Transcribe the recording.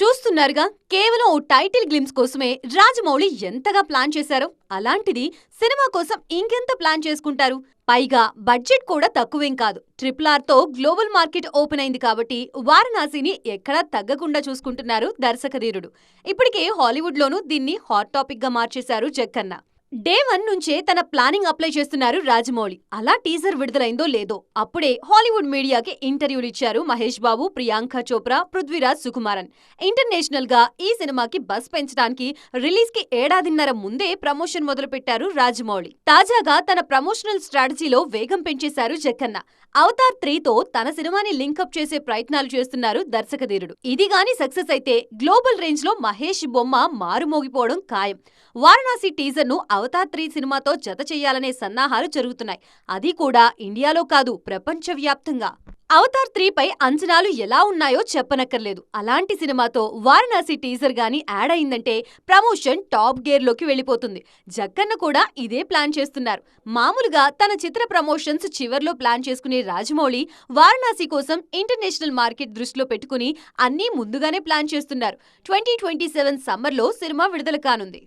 చూస్తున్నారుగా కేవలం ఓ title glimpse కోసమే రాజమౌళి ఎంతగా ప్లాన్ చేశారో. అలాంటిది సినిమా కోసం ఇంకెంత ప్లాన్ చేసుకుంటారు? పైగా బడ్జెట్ కూడా తక్కువేం కాదు. ట్రిపుల్ ఆర్తో గ్లోబల్ మార్కెట్ ఓపెన్ అయింది కాబట్టి వారణాసిని ఎక్కడా తగ్గకుండా చూసుకుంటున్నారు దర్శకధీరుడు ఇప్పటికే హాలీవుడ్లోనూ దీన్ని హాట్ టాపిక్గా మార్చేశారు జక్కన్న. డే వన్ నుంచే తన ప్లానింగ్ అప్లై చేస్తున్నారు రాజమౌళి. అలా టీజర్ విడుదలైందో లేదో అప్పుడే హాలీవుడ్ మీడియాకి ఇంటర్వ్యూలు ఇచ్చారు మహేష్ బాబు ప్రియాంక చోప్రా పృథ్వీరాజ్ సుకుమారన్. ఇంటర్నేషనల్గా ఈ సినిమాకి బస్ పెంచడానికి రిలీజ్కి ఏడాదిన్నర ముందే ప్రమోషన్ మొదలుపెట్టారు రాజమౌళి. తాజాగా తన ప్రమోషనల్ స్ట్రాటజీలో వేగం పెంచేశారు జక్కన్న. అవతార్ త్రీతో తన సినిమాని లింకప్ చేసే ప్రయత్నాలు చేస్తున్నారు దర్శకధీరుడు. ఇది గాని సక్సెస్ అయితే గ్లోబల్ రేంజ్లో మహేష్ బొమ్మ మారుమోగిపోవడం ఖాయం. వారణాసి టీజర్ను అవతార్ త్రీ సినిమాతో జత చేయాలనే సన్నాహాలు జరుగుతున్నాయి. అది కూడా ఇండియాలో కాదు ప్రపంచవ్యాప్తంగా. అవతార్ త్రీపై అంచనాలు ఎలా ఉన్నాయో చెప్పనక్కర్లేదు. అలాంటి సినిమాతో వారణాసి టీజర్ గాని యాడ్ అయిందంటే ప్రమోషన్ టాప్ గేర్లోకి వెళ్ళిపోతుంది. జక్కన్న కూడా ఇదే ప్లాన్ చేస్తున్నారు. మామూలుగా తన చిత్ర ప్రమోషన్స్ చివర్లో ప్లాన్ చేసుకునే రాజమౌళి వారణాసి కోసం ఇంటర్నేషనల్ మార్కెట్ దృష్టిలో పెట్టుకుని అన్నీ ముందుగానే ప్లాన్ చేస్తున్నారు. ట్వంటీ ట్వంటీ సెవెన్ సమ్మర్లో సినిమా విడుదల కానుంది.